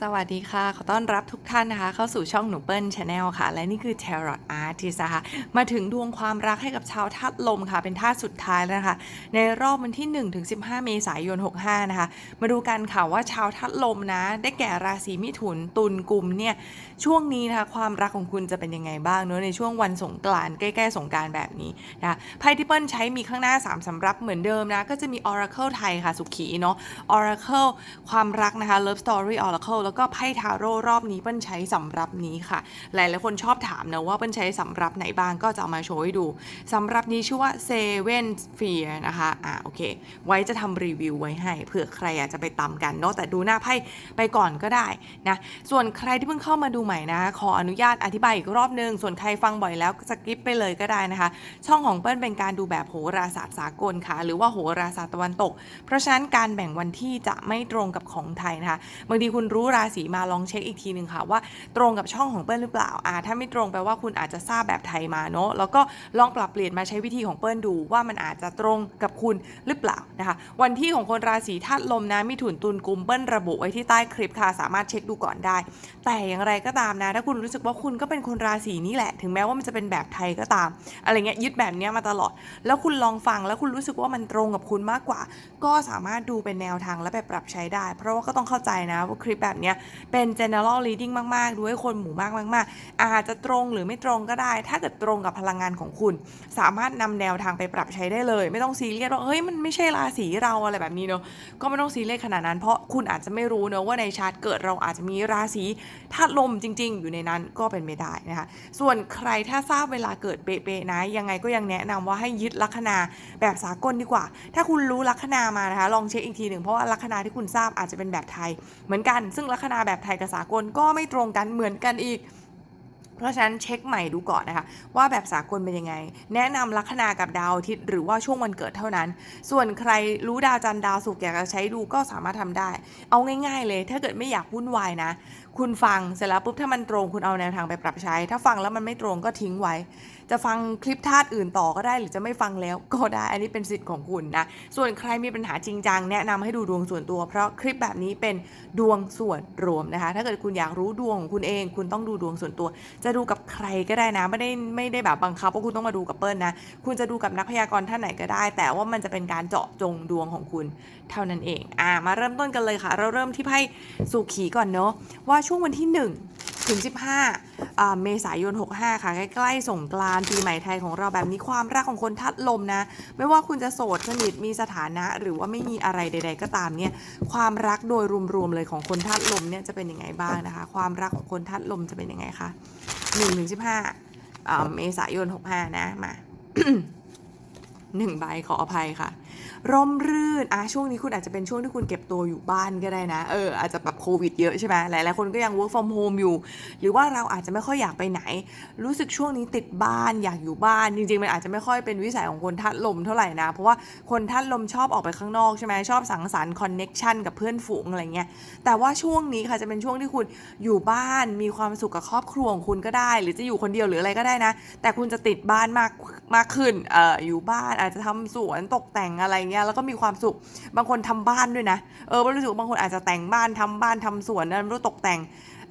สวัสดีค่ะ ขอต้อนรับทุก ท่านนะคะเข้าสู่ช่องหนูเปิ้ลชาแนลค่ะ และนี่คือ Tarot Artist นะคะมาถึงดวงความรักให้กับชาวธาตุลมค่ะ เป็นธาตุสุดท้ายแล้วนะคะ ในรอบวันที่ 1-15 เมษายน 65 นะคะ มาดูกันค่ะว่าชาวธาตุลมนะ ได้แก่ราศีมิถุนตุลกุมเนี่ย ช่วงนี้นะคะความรักของคุณจะเป็นยังไงบ้างเนอะในช่วงวันสงกรานต์ใกล้ๆสงกานต์แบบนี้นะคะไพ่ที่เปิ้ลใช้มีข้างหน้า 3สำรับเหมือนเดิมนะก็จะมี Oracle ไทยค่ะสุขีเนาะ Oracle ความรักนะคะ Love Story Oracle แล้วก็ไพ่ทาโร่รอบนี้เปิ้ลใช้สำรับนี้ค่ะ หลายๆคนชอบถามนะว่าเปิ้ลใช้สำรับไหนบ้างก็จะเอามาโชว์ให้ดูสำรับนี้ชื่อว่า Seven Sphere นะคะอ่าโอเค ไว้จะทำรีวิวไว้ให้เผื่อใครอยากจะไปตามกันเนาะแต่ดูหน้าไพ่ไปก่อนก็ได้นะส่วนใครที่เพิ่งเข้ามาดูใหม่นะ ขออนุญาตอธิบายอีกรอบนึง ส่วนใครฟังบ่อยแล้วสกิปไปเลยก็ได้นะคะ ช่องของเปิ้ลเป็นการดูแบบโหราศาสตร์สากลค่ะ หรือว่าโหราศาสตร์ตะวันตก เพราะฉะนั้นการแบ่งวันที่จะไม่ตรงกับของไทยนะคะบางทีคุณรู้ราศีมาลองเช็คอีกทีหนึ่งค่ะว่าตรงกับช่องของเปิ้ลหรือเปล่าอ่าถ้าไม่ตรงแปลว่าคุณอาจจะทราบแบบไทยมาเนาะแล้วก็ลองปรับเปลี่ยนมาใช้วิธีของเปิ้ลดูว่ามันอาจจะตรงกับคุณหรือเปล่านะคะ วันที่ของคนราศีธาตุลมนะมิถุนตุลกุมเปิ้ลระบุไว้ที่ใต้คลิปค่ะสามารถเช็คดูก่อนได้ แต่อย่างไรก็ตามนะ ถ้าคุณรู้สึกว่าคุณก็เป็นคนราศีนี้แหละ ถึงแม้ว่ามันจะเป็นแบบไทยก็ตาม อะไรเงี้ยยึดแบบเนี้ยมาตลอด แล้วคุณลองฟังแล้วคุณรู้สึกว่ามันตรงกับคุณมากกว่า ก็สามารถดูเป็นแนวทางและไปปรับใช้ได้ เพราะว่าก็ต้องเข้าใจนะว่าคลิปแบบเนี้ยเป็น general reading มากๆด้วยคนหมู่มากมาก ๆ อาจจะตรงหรือไม่ตรงก็ได้ ถ้าเกิดตรงกับพลังงานของคุณ สามารถนำแนวทางไปปรับใช้ได้เลย ไม่ต้องซีเรียสว่าเฮ้ยมันไม่ใช่ราศีเราอะไรแบบนี้เนอะก็ไม่ต้องซีเรียสขนาดนั้น เพราะคุณอาจจะไม่รู้เนอะว่าในชาร์ตเกิดเราอาจจะมีราศีธาตุลมจริง ๆ อยู่ในนั้นก็เป็นไม่ได้นะคะส่วนใครถ้าทราบเวลาเกิดเป๊ะๆนะ ยังไงก็ยังแนะนำว่าให้ยึดลัคนาแบบสากลดีกว่า ถ้าคุณรู้ลัคนามานะคะลองเช็คอีกทีหนึ่งเพราะว่าลัคนาที่คุณทราบอาจจะเป็นแบบไทย เหมือนกัน ซึ่งลัคนาแบบไทยกับสากลก็ไม่ตรงกันเหมือนกันอีก เพราะฉะนั้นเช็คใหม่ดูก่อนนะคะ ว่าแบบสากลเป็นยังไง แนะนำลัคนากับดาวอาทิตย์หรือว่าช่วงวันเกิดเท่านั้น ส่วนใครรู้ดาวจันทร์ดาวศุกร์อยากจะใช้ดูก็สามารถทำได้ เอาง่าย ๆ เลย ถ้าเกิดไม่อยากวุ่นวายนะ คุณฟังเสร็จแล้วปุ๊บถ้ามันตรงคุณเอาแนวทางไปปรับใช้ ถ้าฟังแล้วมันไม่ตรงก็ทิ้งไว้ จะฟังคลิปธาตุอื่นต่อก็ได้หรือจะไม่ฟังแล้วก็ได้ อันนี้เป็นสิทธิ์ของคุณนะ ส่วนใครมีปัญหาจริงจังแนะนำให้ดูดวงส่วนตัว เพราะคลิปแบบนี้เป็นดวงส่วนรวมนะคะ ถ้าเกิดคุณอยากรู้ดวงของคุณเอง คุณต้องดูดวงส่วนตัว จะดูกับใครก็ได้นะ ไม่ได้ไม่ได้แบบบังคับว่าคุณต้องมาดูกับเปิ้ลนะ คุณจะดูกับนักพยากรณ์ท่านไหนก็ได้ แต่ว่ามันจะเป็นการเจาะจงดวงของคุณ เท่านั้นเอง อ่า มาเริ่มต้นกันเลยค่ะ เราเริ่มที่ไพ่สุขีก่อนเนาะ ว่าช่วงวันที่ 1 ถึง 15อ่าเมษายน 65 ค่ะ ใกล้ๆสงกรานต์ปีใหม่ไทยของเราแบบนี้ความรักของคนทัดลมนะ ไม่ว่าคุณจะโสดสนิทมีสถานะ หรือว่าไม่มีอะไรใด ๆ ก็ตามเนี่ย ความรักโดยรวมๆเลยของคนทัดลมเนี่ยจะเป็นยังไงบ้างนะคะ ความรักของคนทัดลมจะเป็นยังไงคะ1ถึง15อ่าเมษายน 65 นะ มาหนึ่งใบขออภัยค่ะ ร่มรื่นอะช่วงนี้คุณอาจจะเป็นช่วงที่คุณเก็บตัวอยู่บ้านก็ได้นะ เอออาจจะแบบโควิดเยอะใช่ไหมหลายๆคนก็ยัง work from home อยู่ หรือว่าเราอาจจะไม่ค่อยอยากไปไหน รู้สึกช่วงนี้ติดบ้านอยากอยู่บ้าน จริงๆ มันอาจจะไม่ค่อยเป็นวิสัยของคนทัดลมเท่าไหร่นะ เพราะว่าคนทัดลมชอบออกไปข้างนอกใช่ไหมชอบสังสรรค์คอนเน็กชันกับเพื่อนฝูงอะไรเงี้ยแต่ว่าช่วงนี้ค่ะจะเป็นช่วงที่คุณอยู่บ้านมีความสุขกับครอบครัวของคุณก็ได้ หรือจะอยู่คนเดียวหรืออะไรก็ได้นะ แต่คุณจะติดบ้านมากมากขึ้นเอ่ออยู่บ้านอาจจะทำสวนตกแต่งอะไรเงี้ยแล้วก็มีความสุขบางคนทำบ้านด้วยนะเออรู้สึกบางคนอาจจะแต่งบ้านทำบ้านทำสวนนะรู้ตกแต่ง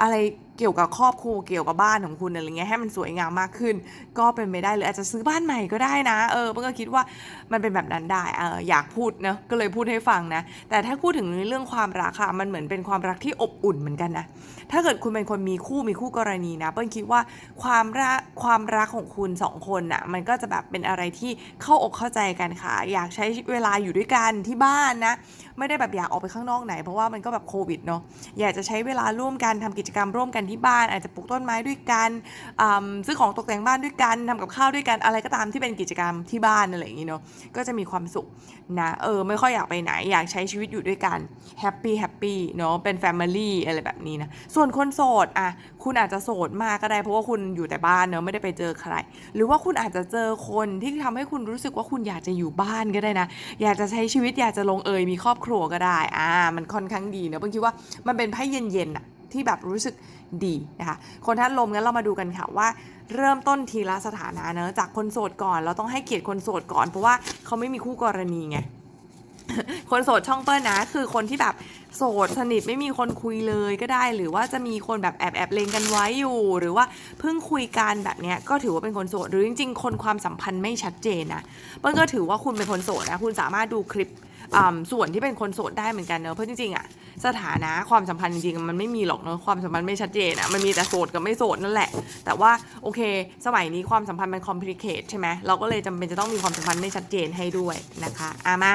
อะไร เกี่ยวกับครอบครัวเกี่ยวกับบ้านของคุณอะไรเงี้ยให้มันสวยงามมากขึ้น ก็เป็นไปได้หรืออาจจะซื้อบ้านใหม่ก็ได้นะเออเพิ่งก็คิดว่ามันเป็นแบบนั้นได้เอออยากพูดเนะก็เลยพูดให้ฟังนะ แต่ถ้าพูดถึงเรื่องความรักค่ะมันเหมือนเป็นความรักที่อบอุ่นเหมือนกันนะถ้าเกิดคุณเป็นคนมีคู่มีคู่กรณีนะเปิ้ลคิดว่าความรักความรักของคุณสองคนน่ะมันก็จะแบบเป็นอะไรที่เข้าอกเข้าใจกันค่ะ อยากใช้เวลาอยู่ด้วยกันที่บ้านนะไม่ได้แบบอยากออกไปข้างนอกไหน เพราะว่ามันก็แบบโควิดเนาะอยากจะใช้เวลาร่วมกันทำกิจกรรมร่วมกันที่บ้านอาจจะปลูกต้นไม้ด้วยกันซื้อของตกแต่งบ้านด้วยกันทำกับข้าวด้วยกันอะไรก็ตามที่เป็นกิจกรรมที่บ้านอะไรอย่างงี้เนาะก็จะมีความสุขนะเออไม่ค่อยอยากไปไหนอยากใช้ชีวิตอยู่ด้วยกันแฮปปี้แฮปปี้เนาะเป็นแฟมิลี่อะไรแบบนี้นะส่วนคนโสดอะคุณอาจจะโสดมากก็ได้เพราะว่าคุณอยู่แต่บ้านเนาะไม่ได้ไปเจอใคร หรือว่าคุณอาจจะเจอคนที่ทำให้คุณรู้สึกว่าคุณอยากจะอยู่บ้านก็ได้นะ อยากจะใช้ชีวิตอยากจะลงเอยมีครอบครัวก็ได้อ่ามันค่อนข้างดีเนะเพิ่งคิดว่ามันเป็นไพ่เย็นๆอะ ที่แบบรู้สึกดีนะคะคนท่านลมงั้นเรามาดูกันค่ะว่า เริ่มต้นทีละสถานะเนอะจากคนโสดก่อน เราต้องให้เกียรติคนโสดก่อน เพราะว่าเขาไม่มีคู่กรณีไงคนโสดช่องเปิ้ลนะ คือคนที่แบบโสดสนิทไม่มีคนคุยเลยก็ได้ หรือว่าจะมีคนแบบแอบแอบเลงกันไว้อยู่ หรือว่าเพิ่งคุยกันแบบเนี้ยก็ถือว่าเป็นคนโสดหรือจริง ๆ คนความสัมพันธ์ไม่ชัดเจนนะเปิ้ลก็ถือว่าคุณเป็นคนโสดนะคุณสามารถดูคลิป ส่วนที่เป็นคนโสดได้เหมือนกันเนอะเพราะจริงๆอะสถานะความสัมพันธ์จริงๆมันไม่มีหรอกเนอะความสัมพันธ์ไม่ชัดเจนอะมันมีแต่โสดกับไม่โสดนั่นแหละ แต่ว่าโอเค สมัยนี้ความสัมพันธ์มันคอมพลีเคทใช่ไหมเราก็เลยจำเป็นจะต้องมีความสัมพันธ์ไม่ชัดเจนให้ด้วยนะคะอะมา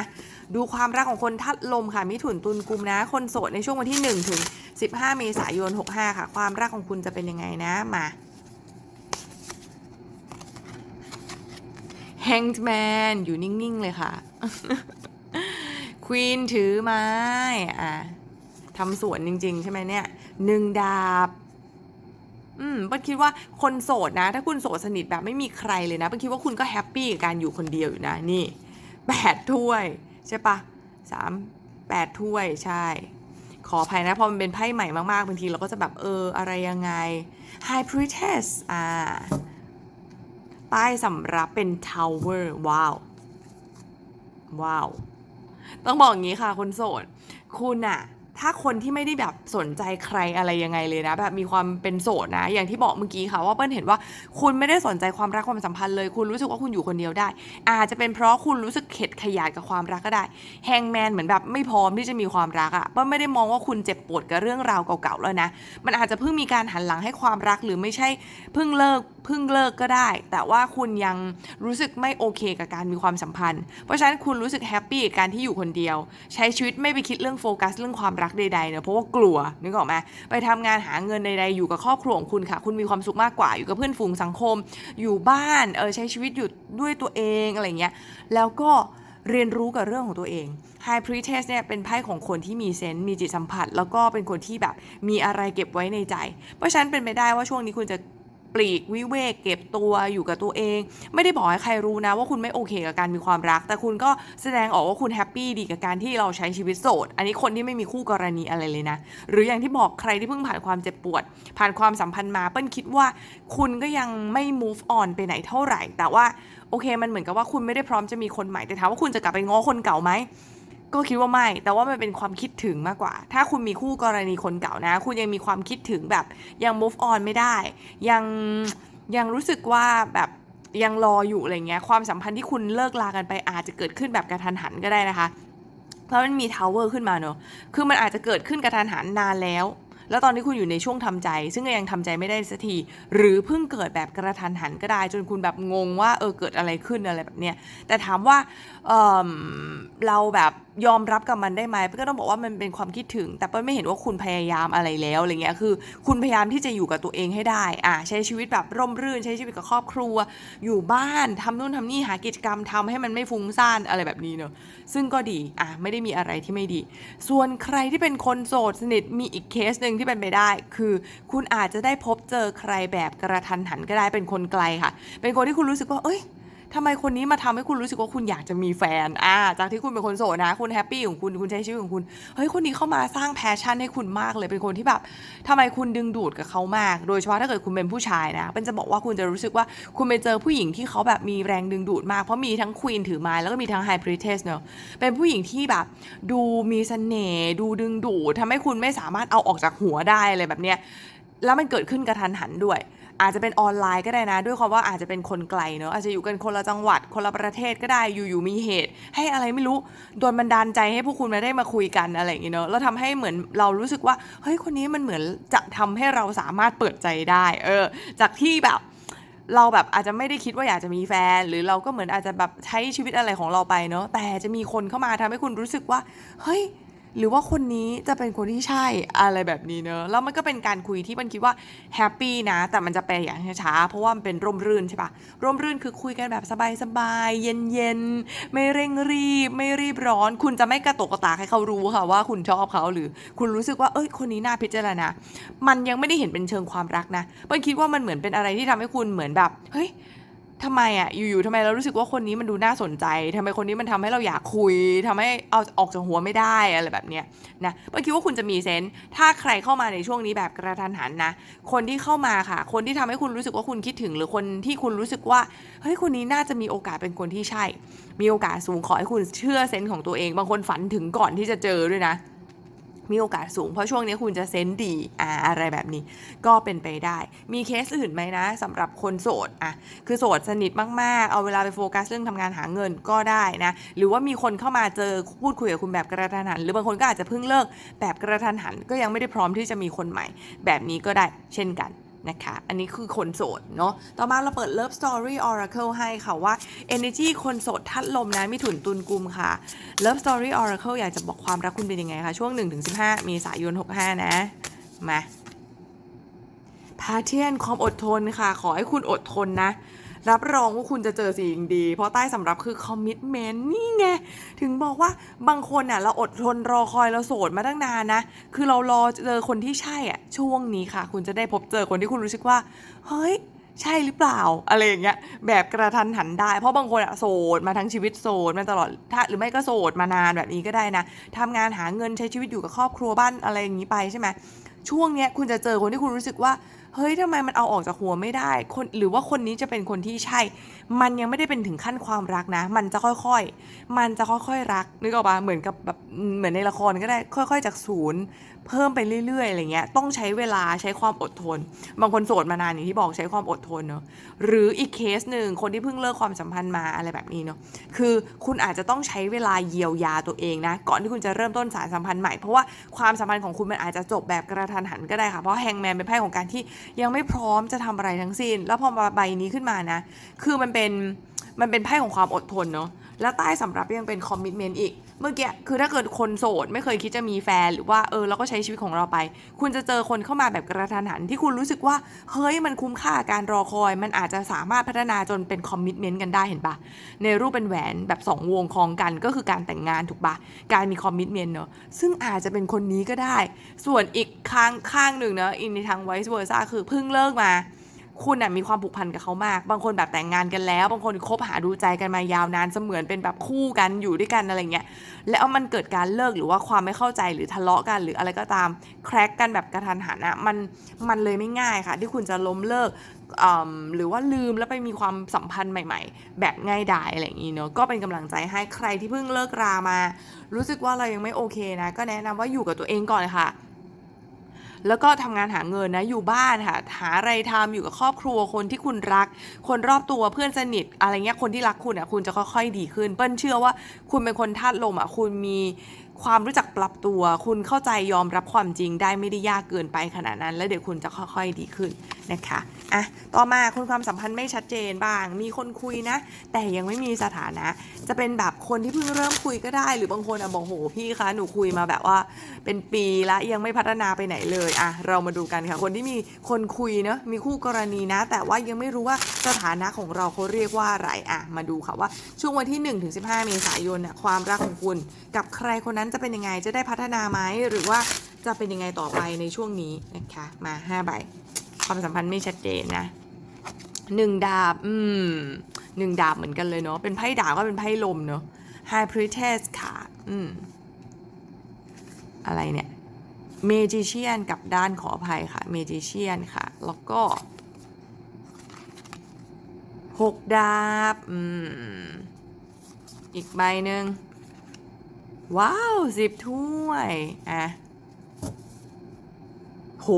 ดูความรักของคนทัดลมค่ะมิถุนตุลกุมนะ คนโสดในช่วงวันที่1ถึง15 เมษายน 65 ค่ะ ความรักของคุณจะเป็นยังไงนะมา Hanged Man อยู่นิ่ง ๆ เลยค่ะ Queen ถือไม้อะทำสวนจริง ๆ ใช่ไหมเนี่ยหนึ่งดาบ อืมป้าคิดว่าคนโสดนะ ถ้าคุณโสดสนิทแบบไม่มีใครเลยนะป้าคิดว่าคุณก็แฮปปี้กับการอยู่คนเดียวอยู่นะ นี่แปดถ้วย ใช่ปะสามแปดถ้วยใช่ ขออภัยนะพอมันเป็นไพ่ใหม่มากๆบางทีเราก็จะแบบเอออะไรยังไง High Priestess อ่าป้ายสำรับเป็น Tower ว้าว ว้าว ต้องบอกอย่างนี้ค่ะคนโสด คุณอะ ถ้าคนที่ไม่ได้แบบสนใจใครอะไรยังไงเลยนะ แบบมีความเป็นโสดนะ อย่างที่บอกเมื่อกี้ค่ะว่าเปิ้ลเห็นว่าคุณไม่ได้สนใจความรักความสัมพันธ์เลย คุณรู้สึกว่าคุณอยู่คนเดียวได้ อาจจะเป็นเพราะคุณรู้สึกเข็ดขยาดกับความรักก็ได้แฮงแมนเหมือนแบบไม่พร้อมที่จะมีความรักอะเปิ้ลไม่ได้มองว่าคุณเจ็บปวดกับเรื่องราวเก่าๆแล้วนะ มันอาจจะเพิ่งมีการหันหลังให้ความรักหรือไม่ใช่เพิ่งเลิกเพิ่งเลิกก็ได้ แต่ว่าคุณยังรู้สึกไม่โอเคกับการมีความสัมพันธ์ เพราะฉะนั้นคุณรู้สึกแฮปปี้กับการที่อยู่คนเดียว ใช้ชีวิตไม่ไปคิดเรื่องโฟกัสเรื่องความรักใดๆเนอะเพราะว่ากลัวนึกออกไหมไปทำงานหาเงินใดๆอยู่กับครอบครัวของคุณค่ะ คุณมีความสุขมากกว่าอยู่กับเพื่อนฝูงสังคม อยู่บ้านเออใช้ชีวิตอยู่ด้วยตัวเองอะไรเงี้ยแล้วก็เรียนรู้กับเรื่องของตัวเอง High Priestess เนี่ยเป็นไพ่ของคนที่มีเซนส์มีจิตสัมผัส แล้วก็เป็นคนที่แบบมีอะไรเก็บไว้ในใจ เพราะฉะนั้นเป็นไปได้ว่าช่วงนี้คุณจะ ปลีกวิเวกเก็บตัวอยู่กับตัวเอง ไม่ได้บอกให้ใครรู้นะว่าคุณไม่โอเคกับการมีความรัก แต่คุณก็แสดงออกว่าคุณแฮปปี้ดีกับการที่เราใช้ชีวิตโสด อันนี้คนที่ไม่มีคู่กรณีอะไรเลยนะ หรืออย่างที่บอกใครที่เพิ่งผ่านความเจ็บปวด ผ่านความสัมพันธ์มาเปิ้ลคิดว่าคุณก็ยังไม่ move on ไปไหนเท่าไหร่ แต่ว่าโอเคมันเหมือนกับว่าคุณไม่ได้พร้อมจะมีคนใหม่แต่ถามว่าคุณจะกลับไปง้อคนเก่าไหม ก็คิดว่าไม่ แต่ว่ามันเป็นความคิดถึงมากกว่า ถ้าคุณมีคู่กรณีคนเก่านะ คุณยังมีความคิดถึงแบบยัง move on ไม่ได้ ยังยังรู้สึกว่าแบบยังรออยู่อะไรเงี้ย ความสัมพันธ์ที่คุณเลิกลากันไปอาจจะเกิดขึ้นแบบกระทันหันก็ได้นะคะ เพราะมันมีทาวเวอร์ขึ้นมาเนอะคือมันอาจจะเกิดขึ้นกระทันหันนานแล้ว แล้วตอนนี้คุณอยู่ในช่วงทำใจ ซึ่งยังทำใจไม่ได้สักที หรือเพิ่งเกิดแบบกระทันหันก็ได้ จนคุณแบบงงว่าเออเกิดอะไรขึ้นอะไรแบบเนี้ย แต่ถามว่าเออเราแบบยอมรับกับมันได้ไหมก็ต้องบอกว่ามันเป็นความคิดถึง แต่เปิ้ลไม่เห็นว่าคุณพยายามอะไรแล้วอะไรเงี้ยคือ คุณพยายามที่จะอยู่กับตัวเองให้ได้อะใช้ชีวิตแบบร่มรื่น ใช้ชีวิตกับครอบครัว อยู่บ้านทำนู่นทำนี่หากิจกรรมทำให้มันไม่ฟุ้งซ่านอะไรแบบนี้เนอะซึ่งก็ดีอะไม่ได้มีอะไรที่ไม่ดี ส่วนใครที่เป็นคนโสดสนิทมีอีกเคสหนึ่งที่เป็นไปได้ คือคุณอาจจะได้พบเจอใครแบบกระทันหันก็ได้เป็นคนไกลค่ะ เป็นคนที่คุณรู้สึกว่าเอ้ย ทำไมคนนี้มาทำให้คุณรู้สึกว่าคุณอยากจะมีแฟนอ่าจากที่คุณเป็นคนโสดนะ คุณแฮปปี้ของคุณคุณใช้ชีวิตของคุณเฮ้ยคนนี้เข้ามาสร้างแพชชั่นให้คุณมากเลยเป็นคนที่แบบทำไมคุณดึงดูดกับเขามาก โดยเฉพาะถ้าเกิดคุณเป็นผู้ชายนะเป็นจะบอกว่าคุณจะรู้สึกว่าคุณไปเจอผู้หญิงที่เขาแบบมีแรงดึงดูดมากเพราะมีทั้งควีนถือไม้แล้วก็มีทั้งไฮพรีเทสเนอะเป็นผู้หญิงที่แบบ ดูมีเสน่ห์ดูดึงดูดทำให้คุณไม่สามารถเอาออกจากหัวได้อะไรแบบเนี้ยแล้วมันเกิดขึ้นกระทันหันด้วย อาจจะเป็นออนไลน์ก็ได้นะ ด้วยความว่าอาจจะเป็นคนไกลเนอะอาจจะอยู่กันคนละจังหวัด คนละประเทศก็ได้อยู่ๆมีเหตุ ให้อะไรไม่รู้โดนบันดาลใจให้พวกคุณมาได้มาคุยกันอะไรอย่างเงี้ยเนอะแล้วทำให้เหมือนเรารู้สึกว่าเฮ้ยคนนี้มันเหมือนจะทำให้เราสามารถเปิดใจได้ เออ จากที่แบบเราแบบอาจจะไม่ได้คิดว่าอยากจะมีแฟน หรือเราก็เหมือนอาจจะแบบใช้ชีวิตอะไรของเราไปเนอะแต่จะมีคนเข้ามาทำให้คุณรู้สึกว่า เฮ้ย หรือว่าคนนี้จะเป็นคนที่ใช่อะไรแบบนี้เนอะแล้วมันก็เป็นการคุยที่มันคิดว่าแฮปปี้นะ แต่มันจะไปอย่างช้าเพราะว่ามันเป็นร่มรื่นใช่ปะร่มรื่นคือคุยกันแบบสบายๆเย็นๆไม่เร่งรีบ ไม่รีบร้อน คุณจะไม่กระตกกระตากให้เขารู้ค่ะว่าคุณชอบเขาหรือคุณรู้สึกว่าเอ้ยคนนี้น่าพิจารณามันยังไม่ได้เห็นเป็นเชิงความรักนะเปิ้ลคิดว่ามันเหมือนเป็นอะไรที่ทำให้คุณเหมือนแบบเฮ้ย ทำไมอะอยู่ๆทำไมเรารู้สึกว่าคนนี้มันดูน่าสนใจทำไมคนนี้มันทำให้เราอยากคุยทำให้เอาออกจากหัวไม่ได้อะไรแบบเนี้ยนะเมื่อคิดว่าคุณจะมีเซนส์ถ้าใครเข้ามาในช่วงนี้แบบกระทันหันนะ คนที่เข้ามาค่ะ คนที่ทำให้คุณรู้สึกว่าคุณคิดถึง หรือคนที่คุณรู้สึกว่าเฮ้ยคนนี้น่าจะมีโอกาสเป็นคนที่ใช่ มีโอกาสสูงขอให้คุณเชื่อเซนส์ของตัวเอง บางคนฝันถึงก่อนที่จะเจอด้วยนะ มีโอกาสสูงเพราะช่วงนี้คุณจะเซนดีอ่าอะไรแบบนี้ ก็เป็นไปได้ มีเคสอื่นไหมนะสำหรับคนโสดอะคือโสดสนิทมาก ๆ เอาเวลาไปโฟกัสเรื่องทำงานหาเงินก็ได้นะหรือว่ามีคนเข้ามาเจอพูดคุยกับคุณแบบกระทันหัน หรือบางคนก็อาจจะเพิ่งเลิกแบบกระทันหัน ก็ยังไม่ได้พร้อมที่จะมีคนใหม่ แบบนี้ก็ได้เช่นกัน นะคะ อันนี้คือคนโสดเนาะ ต่อมาเราเปิด Love Story Oracle ให้ค่ะว่า Energy คนโสดทัดลมนะมิถุนตุนกุมค่ะ Love Story Oracle อยากจะบอกความรักคุณเป็นยังไงคะ ช่วง 1-15 มีสายน 65 นะ มาพาเทียนความอดทนค่ะ ขอให้คุณอดทนนะ รับรองว่าคุณจะเจอสิ่งดี เพราะใต้สำรับคือคอมมิ t เมนต์นี่ไง ถึงบอกว่าบางคนอะเราอดทนรอคอยเราโสดมาตั้งนานนะ คือเรารอเจอคนที่ใช่อะช่วงนี้ค่ะ คุณจะได้พบเจอคนที่คุณรู้สึกว่า เฮ้ยใช่หรือเปล่า อะไรอย่างเงี้ยแบบกระทันหันได้ เพราะบางคนอะโสดมาทั้งชีวิตโสดมาตลอดถ้าหรือไม่ก็โสดมานานแบบนี้ก็ได้นะทำงานหาเงินใช้ชีวิตอยู่กับครอบครัวบ้านอะไรอย่างนี้ไปใช่ไหมช่วงเนี้ยคุณจะเจอคนที่คุณรู้สึกว่า เฮ้ยทำไมมันเอาออกจากหัวไม่ได้คนหรือว่าคนนี้จะเป็นคนที่ใช่ มันยังไม่ได้เป็นถึงขั้นความรักนะ มันจะค่อยๆ มันจะค่อยๆรัก นึกออกปะเหมือนกับแบบเหมือนในละครก็ได้ ค่อยๆ จากศูนย์ เพิ่มไปเรื่อยๆอะไรเงี้ย ต้องใช้เวลาใช้ความอดทน บางคนโสดมานานอย่างที่บอกใช้ความอดทนเนอะหรืออีกเคสหนึ่งคนที่เพิ่งเลิกความสัมพันธ์มาอะไรแบบนี้เนาะ คือคุณอาจจะต้องใช้เวลาเยียวยาตัวเองนะ ก่อนที่คุณจะเริ่มต้นสารสัมพันธ์ใหม่ เพราะว่าความสัมพันธ์ของคุณมันอาจจะจบแบบกระทันหันก็ได้ค่ะ เพราะแฮงแมนเป็นไพ่ของการที่ยังไม่พร้อมจะทำอะไรทั้งสิ้น แล้วพอมาใบนี้ขึ้นมานะ คือมันเป็นมันเป็นไพ่ของความอดทนเนาะแล้วใต้สำรับยังเป็นคอมมิชเมนต์อีก เมื่อกี้คือถ้าเกิดคนโสด ไม่เคยคิดจะมีแฟนหรือว่าเออเราก็ใช้ชีวิตของเราไป คุณจะเจอคนเข้ามาแบบกระทันหัน ที่คุณรู้สึกว่า เฮ้ยมันคุ้มค่ากับการรอคอย มันอาจจะสามารถพัฒนาจนเป็นคอมมิชเมนต์กันได้เห็นปะในรูปเป็นแหวนแบบ 2 วงคล้องกันก็คือการแต่งงานถูกปะการมีคอมมิชเมนต์เนาะซึ่งอาจจะเป็นคนนี้ก็ได้ ส่วนอีกข้างข้างหนึ่งเนาะอินในทางไวส์เวอร์ซ่าคือเพิ่งเลิกมา คุณน่ะมีความผูกพันกับเขามาก บางคนแบบแต่งงานกันแล้ว บางคนคบหาดูใจกันมายาวนานเสมือนเป็นแบบคู่กันอยู่ด้วยกันอะไรเงี้ย แล้วมันเกิดการเลิกหรือว่าความไม่เข้าใจหรือทะเลาะกันหรืออะไรก็ตามแครกกันแบบกระทันหันอะมันมันเลยไม่ง่ายค่ะ ที่คุณจะล้มเลิกอืมหรือว่าลืมแล้วไปมีความสัมพันธ์ใหม่ ๆ แบบง่ายดายอะไรอย่างนี้เนอะก็เป็นกำลังใจให้ใครที่เพิ่งเลิกรามา รู้สึกว่าเรายังไม่โอเคนะ ก็แนะนำว่าอยู่กับตัวเองก่อนค่ะ แล้วก็ทำงานหาเงินนะอยู่บ้านค่ะหาอะไรทำอยู่กับครอบครัวคนที่คุณรัก คนรอบตัวเพื่อนสนิทอะไรเงี้ยคนที่รักคุณอะคุณจะค่อยๆดีขึ้น เปิ้ลเชื่อว่าคุณเป็นคนธาตุลมอะคุณมีความรู้จักปรับตัว คุณเข้าใจยอมรับความจริงได้ไม่ได้ยากเกินไปขนาดนั้น แล้วเดี๋ยวคุณจะค่อยๆดีขึ้นนะคะ อะต่อมาคุณความสัมพันธ์ไม่ชัดเจนบ้าง มีคนคุยนะ แต่ยังไม่มีสถานะ จะเป็นแบบคนที่เพิ่งเริ่มคุยก็ได้ หรือบางคนอะบอกโหพี่คะหนูคุยมาแบบว่า เป็นปีละยังไม่พัฒนาไปไหนเลยอะเรามาดูกันค่ะ คนที่มีคนคุยเนอะมีคู่กรณีนะ แต่ว่ายังไม่รู้ว่าสถานะของเราเขาเรียกว่าอะไรอะมาดูค่ะว่าช่วงวันที่1ถึง15 เมษายนน่ะความรักของคุณ กับใครคนนั้นจะเป็นยังไงจะได้พัฒนาไหมหรือว่าจะเป็นยังไงต่อไปในช่วงนี้นะคะมาห้าใบ ความสัมพันธ์ไม่ชัดเจนนะหนึ่งดาบ อืมหนึ่งดาบเหมือนกันเลยเนาะ เป็นไพ่ดาบก็เป็นไพ่ลมเนาะ High Priestess ค่ะ อืม อะไรเนี่ยเมจิเชียนกับด้านขออภัยค่ะเมจิเชียนค่ะ แล้วก็หกดาบ อืม อีกใบหนึ่ง ว้าวสิบถ้วย อะ โห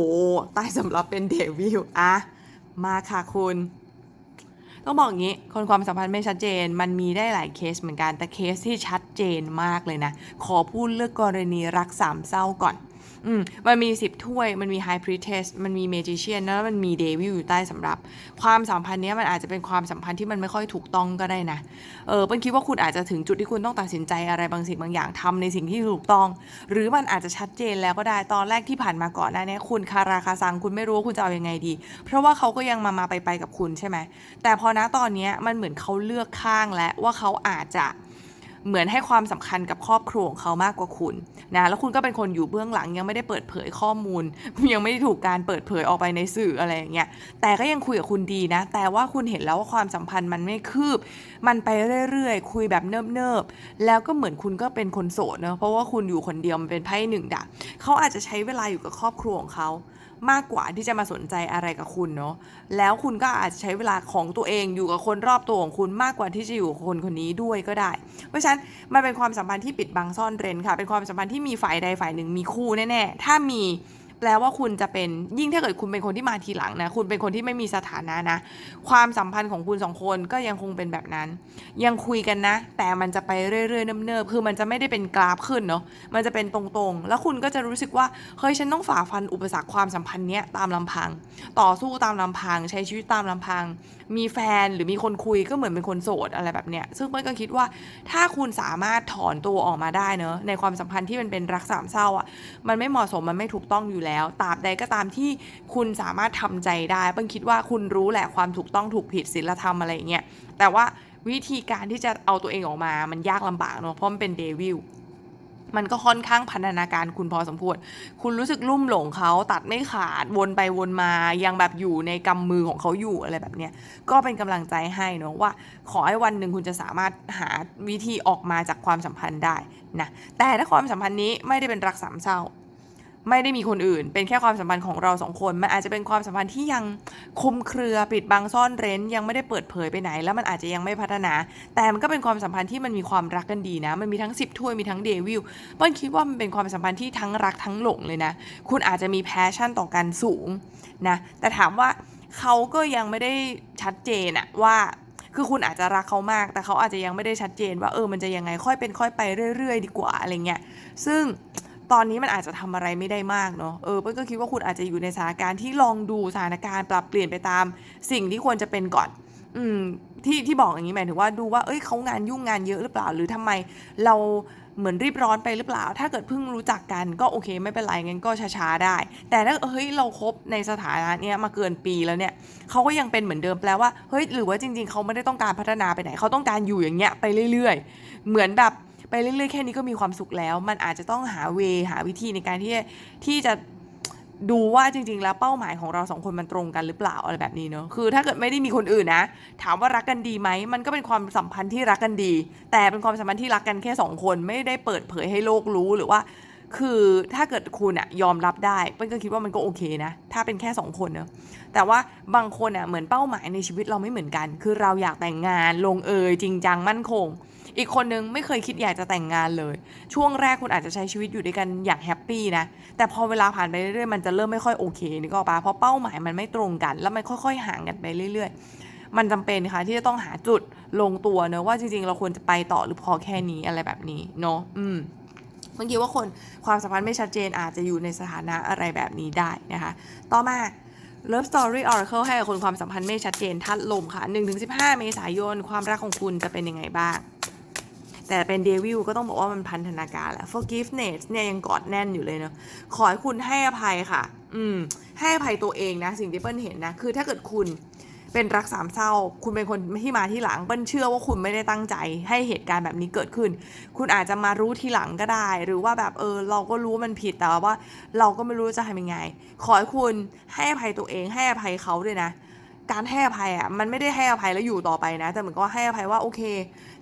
ใต้สำรับเป็นเดวิลอะมาค่ะคุณ ต้องบอกอย่างนี้ คนความสัมพันธ์ไม่ชัดเจน มันมีได้หลายเคสเหมือนกัน แต่เคสที่ชัดเจนมากเลยนะ ขอพูดเลือกกรณีรักสามเศร้าก่อน อืมมันมีสิบถ้วย มันมี High Priestess มันมี Magician แล้วมันมีเดวิลอยู่ใต้สำรับ ความสัมพันธ์เนี้ยมันอาจจะเป็นความสัมพันธ์ที่มันไม่ค่อยถูกต้องก็ได้นะ เออเปิ้ลคิดว่าคุณอาจจะถึงจุดที่คุณต้องตัดสินใจอะไรบางสิ่งบางอย่างทำในสิ่งที่ถูกต้อง หรือมันอาจจะชัดเจนแล้วก็ได้ ตอนแรกที่ผ่านมาก่อนหน้านี้คุณคาราคาซังคุณไม่รู้ว่าคุณจะเอาอยังไงดี เพราะว่าเขาก็ยังมามาไปไปกับคุณใช่ไหมแต่พอนะตอนเนี้ยมันเหมือนเขาเลือกข้างแล้วว่าเขาอาจจะ เหมือนให้ความสำคัญกับครอบครัวของเขามากกว่าคุณนะแล้วคุณก็เป็นคนอยู่เบื้องหลังยังไม่ได้เปิดเผยข้อมูล ยังไม่ได้ถูกการเปิดเผยออกไปในสื่ออะไรอย่างเงี้ยแต่ก็ยังคุยกับคุณดีนะ แต่ว่าคุณเห็นแล้วว่าความสัมพันธ์มันไม่คืบ มันไปเรื่อยๆ คุยแบบเนิบๆแล้วก็เหมือนคุณก็เป็นคนโสดเนอะเพราะว่าคุณอยู่คนเดียวมันเป็นไพ่หนึ่งดาบเขาอาจจะใช้เวลาอยู่กับครอบครัวของเขา มากกว่าที่จะมาสนใจอะไรกับคุณเนาะแล้วคุณก็อาจจะใช้เวลาของตัวเองอยู่กับคนรอบตัวของคุณมากกว่าที่จะอยู่กับคนคนนี้ด้วยก็ได้ เพราะฉะนั้นมันเป็นความสัมพันธ์ที่ปิดบังซ่อนเร้นค่ะ เป็นความสัมพันธ์ที่มีฝ่ายใดฝ่ายหนึ่งมีคู่แน่ๆถ้ามี แล้วว่าคุณจะเป็นยิ่งถ้าเกิดคุณเป็นคนที่มาทีหลังนะ คุณเป็นคนที่ไม่มีสถานะนะ ความสัมพันธ์ของคุณสองคนก็ยังคงเป็นแบบนั้น ยังคุยกันนะ แต่มันจะไปเรื่อยๆเนิบๆคือมันจะไม่ได้เป็นกราฟขึ้นเนาะมันจะเป็นตรงๆ แล้วคุณก็จะรู้สึกว่าเฮ้ยฉันต้องฝ่าฟันอุปสรรคความสัมพันธ์เนี้ยตามลำพัง ต่อสู้ตามลำพัง ใช้ชีวิตตามลำพังมีแฟนหรือมีคนคุยก็เหมือนเป็นคนโสดอะไรแบบเนี้ยซึ่งเปิ้ลก็คิดว่าถ้าคุณสามารถถอนตัวออกมาได้เนอะในความสัมพันธ์ที่มันเป็นรักสามเศร้าอะมันไม่เหมาะสมมันไม่ถูกต้องอยู่แล้วตราบใดก็ตามที่คุณสามารถทำใจได้เปิ้ลคิดว่าคุณรู้แหละความถูกต้องถูกผิดศีลธรรมอะไรอย่างเงี้ยแต่ว่าวิธีการที่จะเอาตัวเองออกมามันยากลำบากเนอะเพราะมันเป็นเดวิล มันก็ค่อนข้างพันธนาการคุณพอสมควร คุณรู้สึกลุ่มหลงเขาตัดไม่ขาดวนไปวนมายังแบบอยู่ในกำมือของเขาอยู่อะไรแบบเนี้ยก็เป็นกำลังใจให้เนอะว่า ขอให้วันหนึ่งคุณจะสามารถหาวิธีออกมาจากความสัมพันธ์ได้นะแต่ถ้าความสัมพันธ์นี้ไม่ได้เป็นรักสามเศร้า ไม่ได้มีคนอื่น เป็นแค่ความสัมพันธ์ของเราสองคน มันอาจจะเป็นความสัมพันธ์ที่ยังคุมเครือปิดบังซ่อนเร้น ยังไม่ได้เปิดเผยไปไหน แล้วมันอาจจะยังไม่พัฒนา แต่มันก็เป็นความสัมพันธ์ที่มันมีความรักกันดีนะ มันมีทั้งสิบถ้วยมีทั้งเดวิลเปิ้ลคิดว่ามันเป็นความสัมพันธ์ที่ทั้งรักทั้งหลงเลยนะ คุณอาจจะมีแพชชั่นต่อกันสูงนะ แต่ถามว่าเขาก็ยังไม่ได้ชัดเจนอะว่าคือคุณอาจจะรักเขามาก แต่เขาอาจจะยังไม่ได้ชัดเจนว่าเออมันจะยังไงค่อยเป็นค่อยไปเรื่อย ๆ ดีกว่าอะไรเงี้ย ซึ่ง ตอนนี้มันอาจจะทำอะไรไม่ได้มากเนาะเออเปิ้ลก็คิดว่าคุณอาจจะอยู่ในสถานการณ์ที่ลองดูสถานการณ์ปรับเปลี่ยนไปตามสิ่งที่ควรจะเป็นก่อน อืมที่ที่บอกอย่างนี้หมายถึงว่าดูว่าเอ้ยเขางานยุ่งงานเยอะหรือเปล่า หรือทำไมเราเหมือนรีบร้อนไปหรือเปล่า ถ้าเกิดเพิ่งรู้จักกันก็โอเคไม่เป็นไรงั้นก็ช้าๆได้ แต่ถ้าเฮ้ยเราคบในสถานะเนี้ยมาเกินปีแล้วเนี่ยเขาก็ยังเป็นเหมือนเดิมแปลว่าเฮ้ยหรือว่าจริง ๆเขาไม่ได้ต้องการพัฒนาไปไหนเขาต้องการอยู่อย่างเงี้ยไปเรื่อย ๆ เหมือนแบบ ไปเรื่อยๆแค่นี้ก็มีความสุขแล้ว มันอาจจะต้องหาเวหาวิธีในการที่ที่จะดูว่าจริง ๆ แล้วเป้าหมายของเราสองคนมันตรงกันหรือเปล่าอะไรแบบนี้เนอะคือถ้าเกิดไม่ได้มีคนอื่นนะ ถามว่ารักกันดีไหมมันก็เป็นความสัมพันธ์ที่รักกันดี แต่เป็นความสัมพันธ์ที่รักกันแค่สองคนไม่ได้เปิดเผยให้โลกรู้หรือว่า คือถ้าเกิดคุณอะยอมรับได้เปิ้ลก็คิดว่ามันก็โอเคนะ ถ้าเป็นแค่สองคนเนอะแต่ว่าบางคนอะเหมือนเป้าหมายในชีวิตเราไม่เหมือนกัน คือเราอยากแต่งงานลงเอยจริงจังมั่นคง อีกคนนึงไม่เคยคิดอยากจะแต่งงานเลย ช่วงแรกคุณอาจจะใช้ชีวิตอยู่ด้วยกันอย่างแฮปปี้นะ แต่พอเวลาผ่านไปเรื่อยๆมันจะเริ่มไม่ค่อยโอเคนึกออกปะเพราะเป้าหมายมันไม่ตรงกัน แล้วมันค่อยๆห่างกันไปเรื่อย ๆมันจำเป็นค่ะที่จะต้องหาจุดลงตัวเนอะว่าจริงๆ เราควรจะไปต่อหรือพอแค่นี้อะไรแบบนี้เนอะอืม บางทีว่าคนความสัมพันธ์ไม่ชัดเจนอาจจะอยู่ในสถานะอะไรแบบนี้ได้นะคะ ต่อมา Love Story Oracle ให้กับคนความสัมพันธ์ไม่ชัดเจนทัดลมค่ะ 1-15 เมษายน ความรักของคุณจะเป็นยังไงบ้าง แต่เป็นเดวิลก็ต้องบอกว่ามันพันธนาการแหละ forgiveness เนี่ยยังกอดแน่นอยู่เลยเนาะ ขอให้คุณให้อภัยค่ะ อืม ให้อภัยตัวเองนะ สิ่งที่เปิ้ลเห็นนะ คือถ้าเกิดคุณ เป็นรักสามเศร้า คุณเป็นคนที่มาที่หลังเปิ้ลเชื่อว่าคุณไม่ได้ตั้งใจให้เหตุการณ์แบบนี้เกิดขึ้น คุณอาจจะมารู้ทีหลังก็ได้ หรือว่าแบบเออเราก็รู้ว่ามันผิดแต่ว่า เราก็ไม่รู้จะทำยังไง ขอให้คุณให้อภัยตัวเองให้อภัยเขาด้วยนะ การให้อภัยอะมันไม่ได้ให้อภัยแล้วอยู่ต่อไปนะ แต่เหมือนก็ให้อภัยว่าโอเค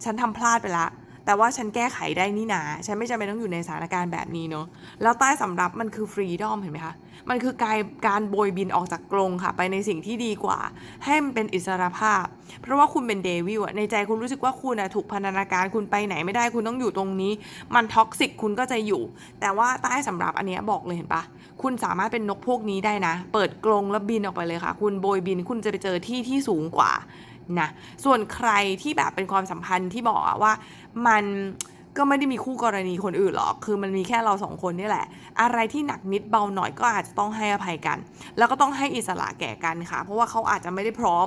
ฉันทำพลาดไปละแต่ว่าฉันแก้ไขได้นี่นา ฉันไม่จำเป็นต้องอยู่ในสถานการณ์แบบนี้เนาะ แล้วใต้สำรับมันคือฟรีดอมเห็นไหมคะ มันคือการการโบยบินออกจากกรงค่ะ ไปในสิ่งที่ดีกว่า ให้มันเป็นอิสรภาพ เพราะว่าคุณเป็นเดวิลอะในใจคุณรู้สึกว่าคุณอะถูกพันธนาการคุณไปไหนไม่ได้คุณต้องอยู่ตรงนี้ มันท็อกซิกคุณก็จะอยู่ แต่ว่าใต้สำรับอันเนี้ยบอกเลยเห็นปะคุณสามารถเป็นนกพวกนี้ได้นะ เปิดกรงแล้วบินออกไปเลยค่ะ คุณโบยบินคุณจะไปเจอที่ที่สูงกว่านะส่วนใครที่แบบเป็นความสัมพันธ์ที่บอกว่ามัน ก็ไม่ได้มีคู่กรณีคนอื่นหรอก คือมันมีแค่เราสองคนนี่แหละ อะไรที่หนักนิดเบาหน่อยก็อาจจะต้องให้อภัยกัน แล้วก็ต้องให้อิสระแก่กันค่ะ เพราะว่าเขาอาจจะไม่ได้พร้อม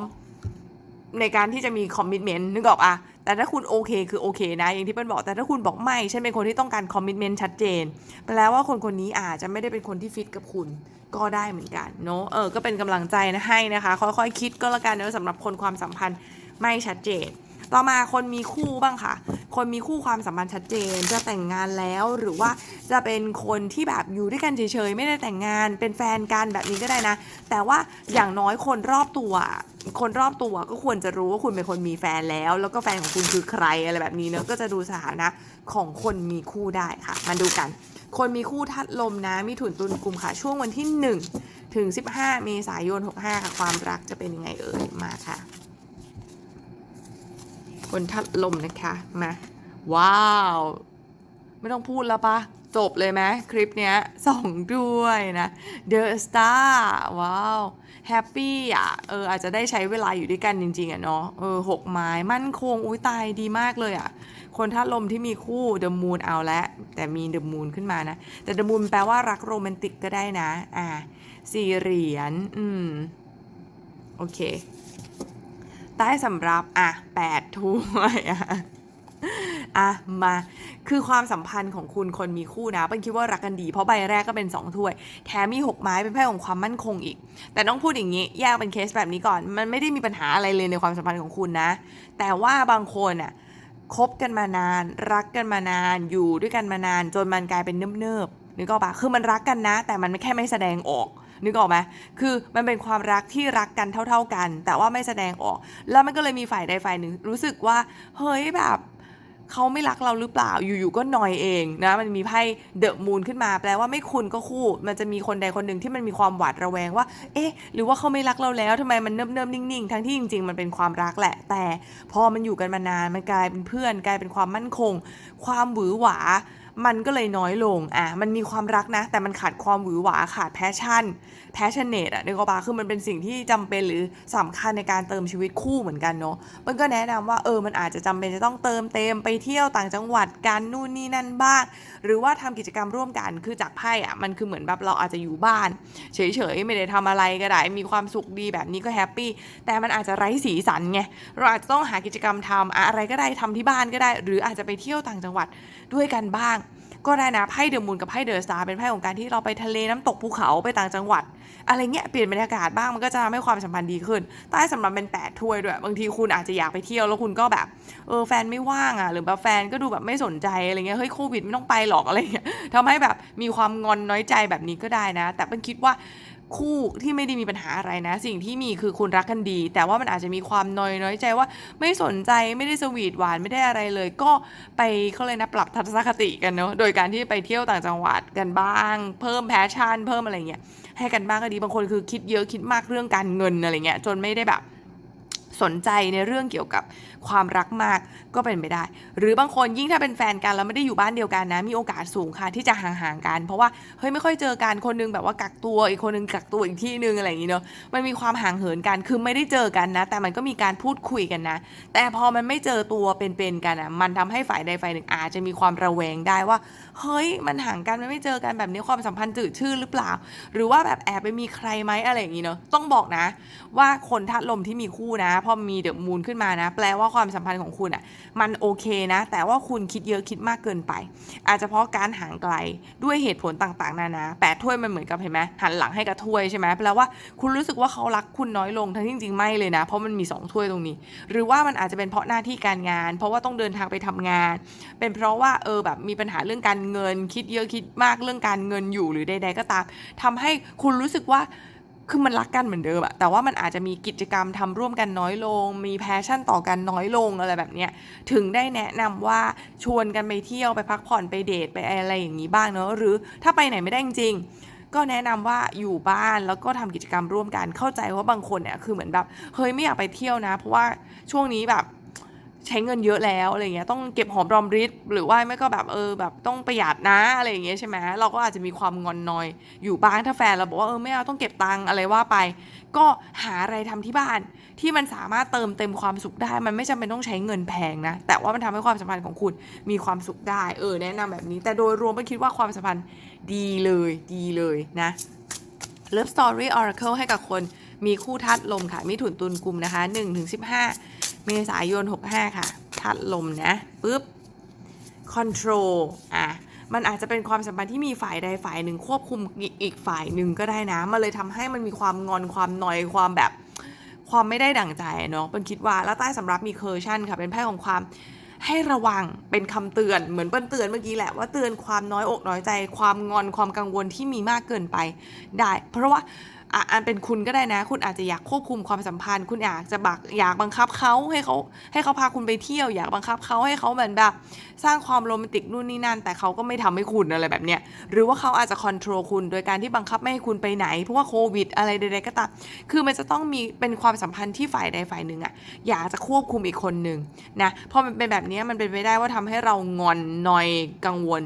ในการที่จะมีคอมมิชเมนต์นึกออกอะแต่ถ้าคุณโอเคคือโอเคนะอย่างที่เปิ้ลบอกแต่ถ้าคุณบอกไม่ฉันเป็นคนที่ต้องการคอมมิชเมนต์ชัดเจนแปลว่าคนคนนี้อาจจะไม่ได้เป็นคนที่ฟิตกับคุณก็ได้เหมือนกันเนาะเออก็เป็นกำลังใจนะให้นะคะ ค่อยๆคคิดก็แล้วกันเนอะสำหรับคนความสัมพันธ์ไม่ชัดเจน ต่อมาคนมีคู่บ้างค่ะ คนมีคู่ความสัมพันธ์ชัดเจน จะแต่งงานแล้วหรือว่าจะเป็นคนที่แบบอยู่ด้วยกันเฉยๆไม่ได้แต่งงาน เป็นแฟนกันแบบนี้ก็ได้นะ แต่ว่าอย่างน้อยคนรอบตัว คนรอบตัวก็ควรจะรู้ว่าคุณเป็นคนมีแฟนแล้ว แล้วก็แฟนของคุณคือใครอะไรแบบนี้เนอะก็จะดูสถานะของคนมีคู่ได้ค่ะมาดูกัน คนมีคู่ทัดลมนะมิถุนตุลกุมค่ะ ช่วงวันที่ 1 ถึง 15 เมษายน 65 ค่ะ ความรักจะเป็นยังไงเอ่ยมาค่ะ นทัดลมนะคะมาว้าว ไม่ต้องพูดแล้วปะจบเลยไหมคลิปเนี้ยส่องด้วยนะ The Star ว้าวแฮปปี้อะเอออาจจะได้ใช้เวลาอยู่ด้วยกันจริง ๆ อะเนาะเออหกไม้มั่นคง อุ้ยตายดีมากเลยอะ คนทัดลมที่มีคู่ The Moon เอาแล้วแต่มี The Moon ขึ้นมานะ แต่ The Moon แปลว่ารักโรแมนติกก็ได้นะ อ่าสี่เหรียญอืม โอเค ใต้สำรับอะแปดถ้วยอะอะมา คือความสัมพันธ์ของคุณคนมีคู่นะเป็นคิดว่ารักกันดี เพราะใบแรกก็เป็น 2 ถ้วย แถมมี 6 ไม้เป็นไพ่ของความมั่นคงอีก แต่ต้องพูดอย่างนี้แยกเป็นเคสแบบนี้ก่อน มันไม่ได้มีปัญหาอะไรเลยในความสัมพันธ์ของคุณนะ แต่ว่าบางคนอะคบกันมานาน รักกันมานาน อยู่ด้วยกันมานาน จนมันกลายเป็นเนิบๆนึกออกปะคือมันรักกันนะ แต่มันไม่แค่ไม่แสดงออก นึกออกไหมคือมันเป็นความรักที่รักกันเท่า ๆกัน แต่ว่าไม่แสดงออก แล้วมันก็เลยมีฝ่ายใดฝ่ายหนึ่ง รู้สึกว่า เฮ้ยแบบเขาไม่รักเราหรือเปล่า อยู่ๆก็หนอยเองนะ มันมีไพ่เดอะมูนขึ้นมา แปลว่าไม่คุณก็คู่ มันจะมีคนใดคนหนึ่งที่มันมีความหวาดระแวงว่า เอ๊ะ หรือว่าเขาไม่รักเราแล้วทำไมมันเนิบๆนิ่งๆ ทั้งที่จริงๆ มันเป็นความรักแหละ แต่พอมันอยู่กันมานาน มันกลายเป็นเพื่อน กลายเป็นความมั่นคง ความหวือหวา มันก็เลยน้อยลงอะมันมีความรักนะ แต่มันขาดความหวือหวาขาดแพชชั่นแพชชั่นเนตอะนึกออกปะคือมันเป็นสิ่งที่จำเป็นหรือสำคัญในการเติมชีวิตคู่เหมือนกันเนาะมันก็แนะนำว่าเออมันอาจจะจำเป็นจะต้องเติมเต็มไปเที่ยวต่างจังหวัดกันนู่นนี่นั่นบ้าง หรือว่าทำกิจกรรมร่วมกันคือจากไพ่อะมันคือเหมือนแบบเราอาจจะอยู่บ้าน เฉยๆไม่ได้ทำอะไรก็ได้มีความสุขดีแบบนี้ก็แฮปปี้แต่มันอาจจะไร้สีสันไงเราอาจจะต้องหากิจกรรมทำอะอะไรก็ได้ทำที่บ้านก็ได้ หรืออาจจะไปเที่ยวต่างจังหวัดด้วยกันบ้าง ก็ได้นะไพ่เดอะมูนกับไพ่เดอะสตาร์เป็นไพ่ของการที่เราไปทะเลน้ำตกภูเขาไปต่างจังหวัด อะไรเงี้ยเปลี่ยนบรรยากาศบ้างมันก็จะทำให้ความสัมพันธ์ดีขึ้นใต้สำหรับเป็นแปดถ้วยด้วยบางทีคุณอาจจะอยากไปเที่ยวแล้วคุณก็แบบเออแฟนไม่ว่างอะหรือแบบแฟนก็ดูแบบไม่สนใจอะไรเงี้ยเฮ้ยโควิดไม่ต้องไปหรอกอะไรเงี้ยทำให้แบบมีความงอนน้อยใจแบบนี้ก็ได้นะ แต่เป็นคิดว่า คู่ที่ไม่ได้มีปัญหาอะไรนะ สิ่งที่มีคือคุณรักกันดี แต่ว่ามันอาจจะมีความน้อยน้อยใจว่าไม่สนใจไม่ได้สวีทหวานไม่ได้อะไรเลย ก็ไปเขาเลยนะปรับทัศนคติกันเนาะโดยการที่ไปเที่ยวต่างจังหวัดกันบ้าง เพิ่มแพชชั่น เพิ่มอะไรเงี้ยให้กันบ้างก็ดีบางคนคือคิดเยอะคิดมากเรื่องการเงินอะไรเงี้ยจนไม่ได้แบบสนใจในเรื่องเกี่ยวกับ ความรักมากก็เป็นไปได้ หรือบางคนยิ่งถ้าเป็นแฟนกันแล้วไม่ได้อยู่บ้านเดียวกันนะ มีโอกาสสูงค่ะที่จะห่างๆกัน เพราะว่าเฮ้ยไม่ค่อยเจอกันคนนึงแบบว่ากักตัวอีกคนนึงกักตัวอีกที่นึงอะไรอย่างงี้เนาะมันมีความห่างเหินกันคือไม่ได้เจอกันนะ แต่มันก็มีการพูดคุยกันนะ แต่พอมันไม่เจอตัวเป็นๆกันอะมันทำให้ฝ่ายใดฝ่ายหนึ่งอาจจะมีความระแวงได้ว่า เฮ้ยมันห่างกันมันไม่เจอกันแบบนี้ความสัมพันธ์จืดชืดหรือเปล่า หรือว่าแบบแอบไปมีใครไหมอะไรอย่างนี้เนาะต้องบอกนะ ว่าคนทัดลมที่มีคู่นะ พอมีเดอะมูนขึ้นมานะ แปลว่าความสัมพันธ์ของคุณอะมันโอเคนะ แต่ว่าคุณคิดเยอะคิดมากเกินไป อาจจะเพราะการห่างไกลด้วยเหตุผลต่างๆนานาแปดถ้วยมันเหมือนกับเห็นไหมหันหลังให้กับถ้วยใช่ไหมแปลว่าคุณรู้สึกว่าเขารักคุณน้อยลงทั้งที่จริงๆไม่เลยนะ เพราะมันมีสองถ้วยตรงนี้ หรือว่ามันอาจจะเป็นเพราะหน้าที่การงาน เพราะว่าต้องเดินทางไปทำงาน เป็นเพราะว่าเออแบบมีปัญหาเรื่องการเงิน คิดเยอะคิดมากเรื่องการเงินอยู่หรือใด ๆ ก็ตามทำให้คุณรู้สึกว่าคือมันรักกันเหมือนเดิมอะแต่ว่ามันอาจจะมีกิจกรรมทำร่วมกันน้อยลง มีแพชชั่นต่อกันน้อยลงอะไรแบบเนี้ย ถึงได้แนะนำว่าชวนกันไปเที่ยวไปพักผ่อนไปเดทไปอะไรอย่างนี้บ้างเนอะหรือถ้าไปไหนไม่ได้จริงก็แนะนำว่าอยู่บ้านแล้วก็ทำกิจกรรมร่วมกันเข้าใจว่าบางคนเนี่ยคือเหมือนแบบเฮ้ยไม่อยากไปเที่ยวนะ เพราะว่าช่วงนี้แบบ ใช้เงินเยอะแล้วอะไรเงี้ยต้องเก็บหอมรอมริบหรือว่าไม่ก็แบบเออแบบต้องประหยัดนะอะไรอย่างเงี้ยใช่ไหมเราก็อาจจะมีความงอนนอย อยู่บ้างถ้าแฟนเราบอกว่าเออไม่เอาต้องเก็บตังค์อะไรว่าไป ก็หาอะไรทำที่บ้าน ที่มันสามารถเติมเต็มความสุขได้ มันไม่จำเป็นต้องใช้เงินแพงนะ แต่ว่ามันทำให้ความสัมพันธ์ของคุณมีความสุขได้ เออแนะนำแบบนี้ แต่โดยรวมไม่คิดว่าความสัมพันธ์ดีเลยดีเลยนะ Love Story Oracle ให้กับคนมีคู่ทัดลมค่ะมิถุนตุลกลุ่มนะคะ1-15 เมษายน 65 ค่ะทัดลมนะปุ๊บ Control อะมันอาจจะเป็นความสัมพันธ์ที่มีฝ่ายใดฝ่ายหนึ่งควบคุมอีกฝ่ายหนึ่งก็ได้นะ มันเลยทำให้มันมีความงอนความนอยความแบบความไม่ได้ดั่งใจเนาะเป็นคิดว่าแล้วใต้สำรับมีเคอร์ชันค่ะ เป็นไพ่ของความให้ระวังเป็นคำเตือนเหมือนเปิ้ลเตือนเมื่อกี้แหละว่าเตือนความน้อยอกน้อยใจ ความงอนความกังวลที่มีมากเกินไปได้ เพราะว่า อะอันเป็นคุณก็ได้นะ คุณอาจจะอยากควบคุมความสัมพันธ์ คุณอยากจะบักอยากบังคับเขาให้เขาให้เขาพาคุณไปเที่ยว อยากบังคับเขาให้เขาเหมือนแบบสร้างความโรแมนติกนู่นนี่นั่น แต่เขาก็ไม่ทำให้คุณอะไรแบบเนี้ย หรือว่าเขาอาจจะคอนโทรลคุณโดยการที่บังคับไม่ให้คุณไปไหน เพราะว่าโควิด อะไรใดๆก็ตาม คือมันจะต้องมีเป็นความสัมพันธ์ที่ฝ่ายใดฝ่ายหนึ่งอะอยากจะควบคุมอีกคนหนึ่งนะ พอมันเป็นแบบนี้มันเป็นไปได้ว่าทำให้เรางอนนอยกังวล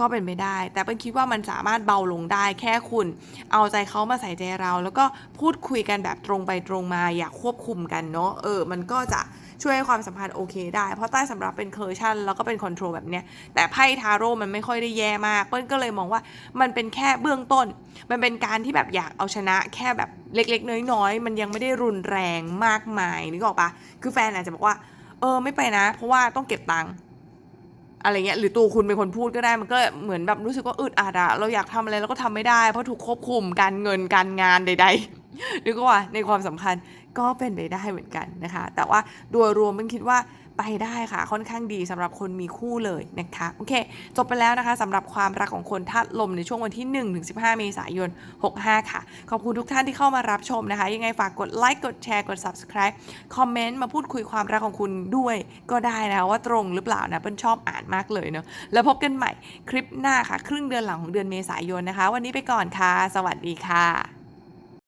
ก็เป็นไปได้ แต่เป็นคิดว่ามันสามารถเบาลงได้แค่คุณ เอาใจเขามาใส่ใจเรา แล้วก็พูดคุยกันแบบตรงไปตรงมาอย่าควบคุมกันเนาะเออ มันก็จะช่วยให้ความสัมพันธ์โอเคได้ เพราะใต้สำรับเป็นเคอร์ชันแล้วก็เป็นคอนโทรลแบบเนี้ย แต่ไพ่ทาโร่มันไม่ค่อยได้แย่มาก เปิ้ลก็เลยมองว่ามันเป็นแค่เบื้องต้น มันเป็นการที่แบบอยากเอาชนะแค่แบบเล็กๆ น้อยๆ มันยังไม่ได้รุนแรงมากมายนึกออกปะคือแฟนอาจจะบอกว่า เออไม่ไปนะ เพราะว่าต้องเก็บตังค์ อะไรเงี้ยหรือตัวคุณเป็นคนพูดก็ได้มันก็เหมือนแบบรู้สึกว่าอึดอัดอะเราอยากทำอะไรเราก็ทำไม่ได้เพราะถูกควบคุมการเงินการงานใดๆหรือก็ว่าในความสำคัญก็เป็นไปได้เหมือนกันนะคะ แต่ว่าโดยรวมมันคิดว่า ไปได้ค่ะ ค่อนข้างดีสำหรับคนมีคู่เลยนะคะโอเค จบไปแล้วนะคะสำหรับความรักของคนธาตุลมในช่วงวันที่1ถึง15 เมษายน 65 ค่ะ ขอบคุณทุกท่านที่เข้ามารับชมนะคะ ยังไงฝากกดไลค์กดแชร์กด subscribe คอมเมนต์มาพูดคุยความรักของคุณด้วยก็ได้นะว่าตรงหรือเปล่านะเปิ้ลชอบอ่านมากเลยเนาะแล้วพบกันใหม่คลิปหน้าค่ะ ครึ่งเดือนหลังของเดือนเมษายนนะคะ วันนี้ไปก่อนค่ะ สวัสดีค่ะ